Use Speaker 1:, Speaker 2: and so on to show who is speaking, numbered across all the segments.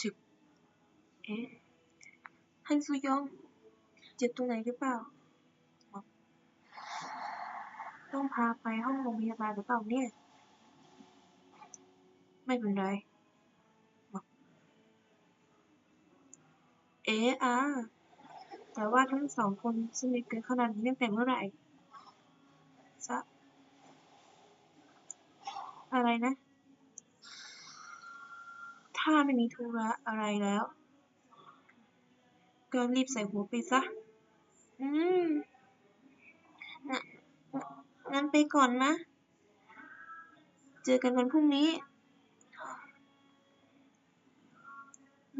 Speaker 1: ฉึกเอ๊ะฮันซูยองเจ็บตรงไหนหรือเปล่า ต้องพาไปห้องโรงพยาบาลหรือเปล่าเนี่ย ไม่เป็นไรเอ๊ะอ่าแต่ว่าทั้งสองคนสนิทกันขนาดนี้ตั้งแต่เมื่อไหร่ซะอะไรนะ ถ้าไม่มีธุระอะไรแล้ว ก็รีบใส่หัวไปซะ อืมน่ะงั้นไปก่อนนะ เจอกันวันพรุ่งนี้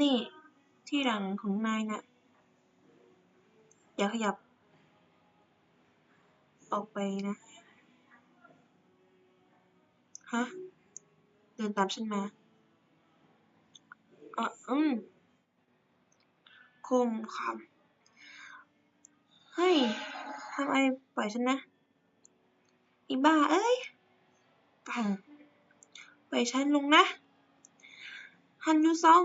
Speaker 1: นี่ ที่หลังของนายน่ะ อย่าขยับ ออกไปนะ ฮะ เดินตามฉันมา อะอืมคมคำเฮ้ยทำไมปล่อยฉันนะ อีบ้าเอ้ยปังปล่อยฉันลงนะฮันยูซอง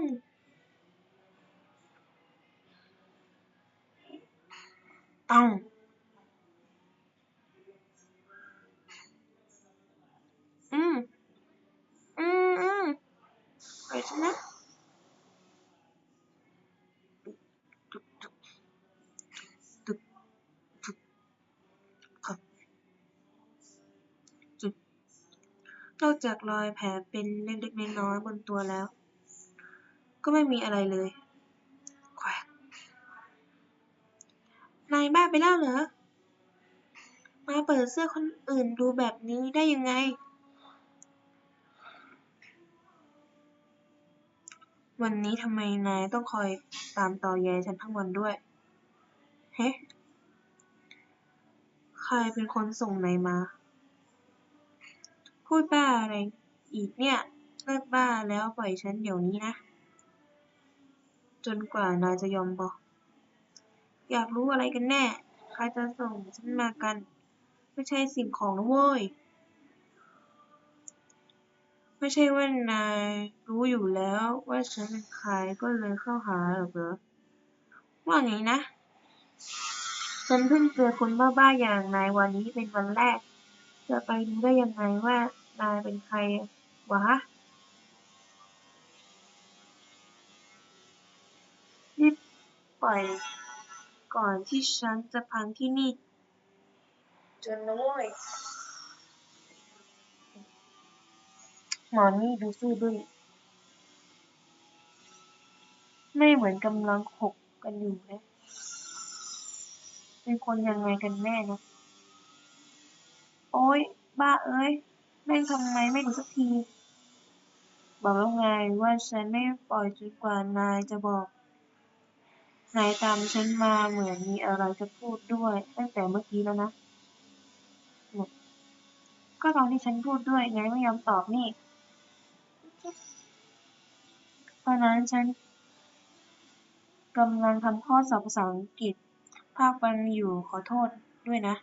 Speaker 1: ตัง อืม อืม อืมปล่อยฉันนะตึกตึกตึกตึกครับจุด นอกจากรอยแผลเป็นเล็กๆน้อยๆบนตัวแล้ว ก็ไม่มีอะไรเลยแควกนายบ้าไปแล้วเหรอ มาเปิดเสื้อคนอื่นดูแบบนี้ได้ยังไง วันนี้ทำไมนายต้องคอยตามต่อแยฉันทั้งวันด้วย เฮ้ ใครเป็นคนส่งนายมา พูดบ้าอะไรอีกเนี่ย เลิกบ้าแล้วปล่อยฉันเดี๋ยวนี้นะ จนกว่านายจะยอมบอก อยากรู้อะไรกันแน่ ใครจะส่งฉันมากัน ไม่ใช่สิ่งของนะเว้ย ไม่ใช่ว่านายรู้อยู่แล้วว่าฉันเป็นใครก็เลยเข้าหาหรอกเหรอว่าไงนะ ฉันเพิ่งเจอคนบ้าๆอย่างนายวันนี้เป็นวันแรก จะไปรู้ได้ยังไงว่านายเป็นใครวะ รีบปล่อยก่อนที่ฉันจะพังที่นี่จนนะเว้ยหมอนี่ดูซื่อบื้อไม่เหมือนกำลังหกกันอยู่นะ เป็นคนยังไงกันแน่นะโอ๊ยบ้าเอ้ยแม่งทำไมไม่รู้สักที บอกแล้วไงว่าฉันไม่ปล่อยจนกว่านายจะบอกนายตามฉันมาเหมือนมีอะไรจะพูดด้วย ตั้งแต่เมื่อกี้แล้วนะ ก็ตอนที่ฉันพูดด้วยไงไม่ยอมตอบนี่ตอนนั้นฉันกำลังทำข้อสอบภาษาอังกฤษ ภาคบันอยู่ขอโทษด้วยนะ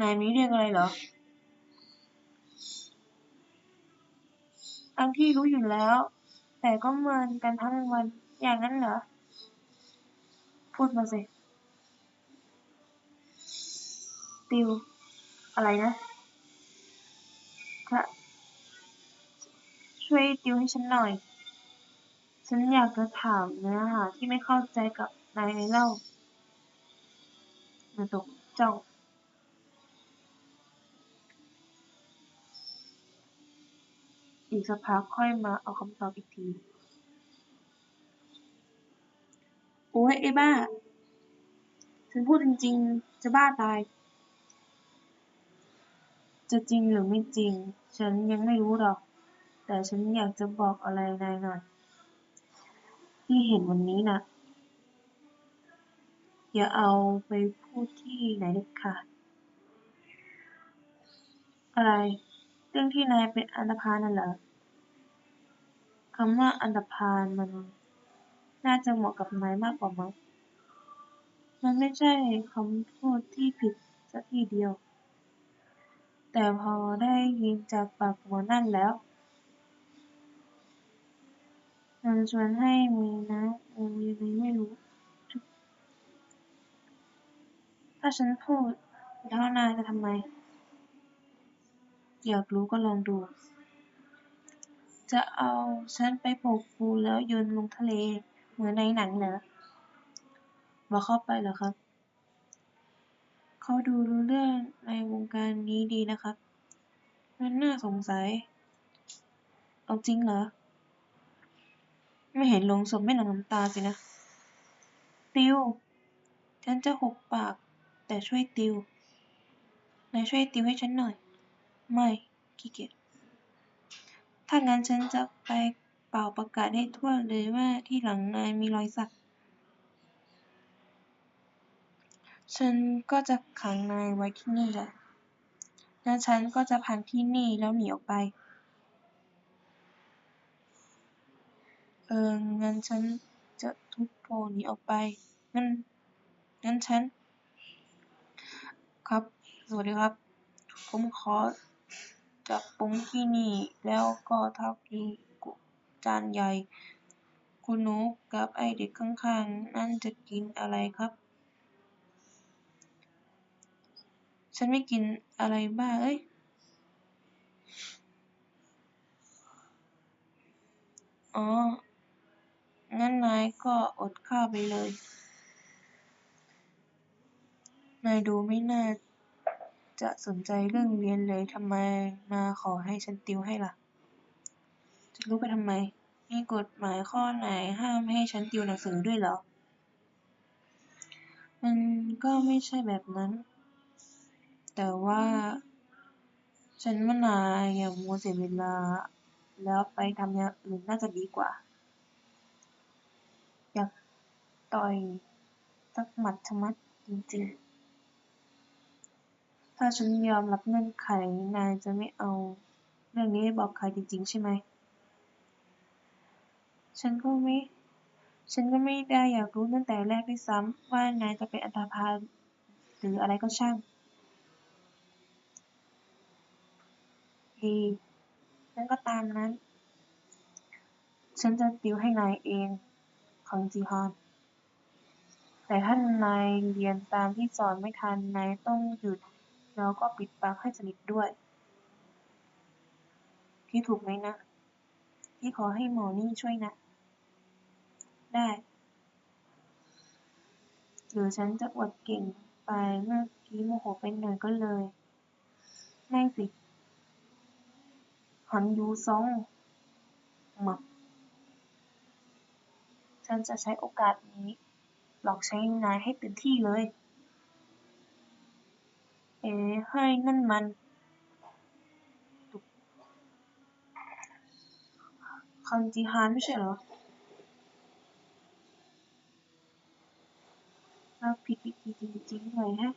Speaker 1: นายมีเรื่องอะไรเหรอทั้งที่รู้อยู่แล้ว แต่ก็เมินกันทั้งวันอย่างนั้นเหรอ พูดมาสิ ติว อะไรนะถ้าช่วยติวให้ฉันหน่อย ฉันอยากจะถามเนื้อหาที่ไม่เข้าใจกับนายในเล่านาตกเจ้า อีกสักพักค่อยมาเอาคำตอบอีกที โอ้ยไอ้บ้า ฉันพูดจริง ๆ จะบ้าตาย จะจริงหรือไม่จริง ฉันยังไม่รู้หรอก แต่ฉันอยากจะบอกอะไรนายหน่อย ที่เห็นวันนี้น่ะอย่าเอาไปพูดที่ไหนเด็ดขาดอะไร เรื่องที่นายเป็นอันธพาลน่ะเหรอ คำว่าอันธพาลมันน่าจะเหมาะกับนายมากกว่ามั้ง มันไม่ใช่คำพูดที่ผิดสักทีเดียว แต่พอได้ยินจากปากหมอนั่นแล้ว มันชวนให้มีนะเออยังไงไม่รู้ ถ้าฉันพูดแล้วนายจะทำไม อยากรู้ก็ลองดู จะเอาฉันไปโบกปูแล้วโยนลงทะเล เหมือนในหนังเหรอบอกเข้าไปเหรอครับ เขาดูรู้เรื่องในวงการนี้ดีนะครับ มันน่าสงสัย เอาจริงเหรอ ไม่เห็นลงศพไม่หลั่งน้ำตาสินะ ติว ฉันจะหกปาก แต่ช่วยติว นายช่วยติวให้ฉันหน่อย ไม่ขี้เกียจ ถ้างั้นฉันจะไปเป่าประกาศให้ทั่วเลยว่าที่หลังนายมีรอยสัก ฉันก็จะขังนายไว้ที่นี่แหละ และฉันก็จะพังที่นี่แล้วหนีออกไป เออ งั้นฉันจะทุบโพหนีออกไป งั้น งั้นฉัน ครับ สวัสดีครับ ผมขอ จับปงที่นี่ แล้วก็ทักอยู่กุจานใหญ่ คุณหนูกับไอเด็กข้างๆ นั่นจะกินอะไรครับ ฉันไม่กินอะไรบ้าเอ้ย อ๋อ งั้นนายก็อดข้าวไปเลย นายดูไม่น่า จะสนใจเรื่องเรียนเลย ทำไมมาขอให้ฉันติวให้ล่ะ จะรู้ไปทำไม มีกฎหมายข้อไหนห้ามให้ฉันติวหนังสือด้วยเหรอ มันก็ไม่ใช่แบบนั้น แต่ว่า ฉันว่านายอย่ามัวเสียเวลา แล้วไปทำอย่างอื่นน่าจะดีกว่า อยากต่อยสักหมัดชะมัดจริงๆ ถ้าฉันยอมรับเงื่อนไข นายจะไม่เอาเรื่องนี้บอกใครจริงๆ ใช่ไหม ฉันก็ไม่ ฉันก็ไม่ได้อยากรู้ตั้งแต่แรกด้วยซ้ำว่านายจะเป็นอันธพาลหรืออะไรก็ช่างดีงั้นก็ตามนั้น ฉันจะติวให้นายเองคังจีฮอน แต่ถ้านายเรียนตามที่สอนไม่ทัน นายต้องหยุด แล้วก็ปิดปากให้สนิทด้วย พี่ถูกไหมนะ พี่ขอให้หมอนี่ช่วยนะ ได้หรือฉันจะอวดเก่งไปเมื่อกี้โมโหไปหน่อยก็เลย ไม่สิหันยูซองหมักฉันจะใช้โอกาสนี้ หลอกใช้นายให้เต็มที่เลย เอ๋เฮ้ยนั่นมันตุกคังจีฮานไม่ใช่เหรอเราผิดวิธีจริงๆเลยฮะ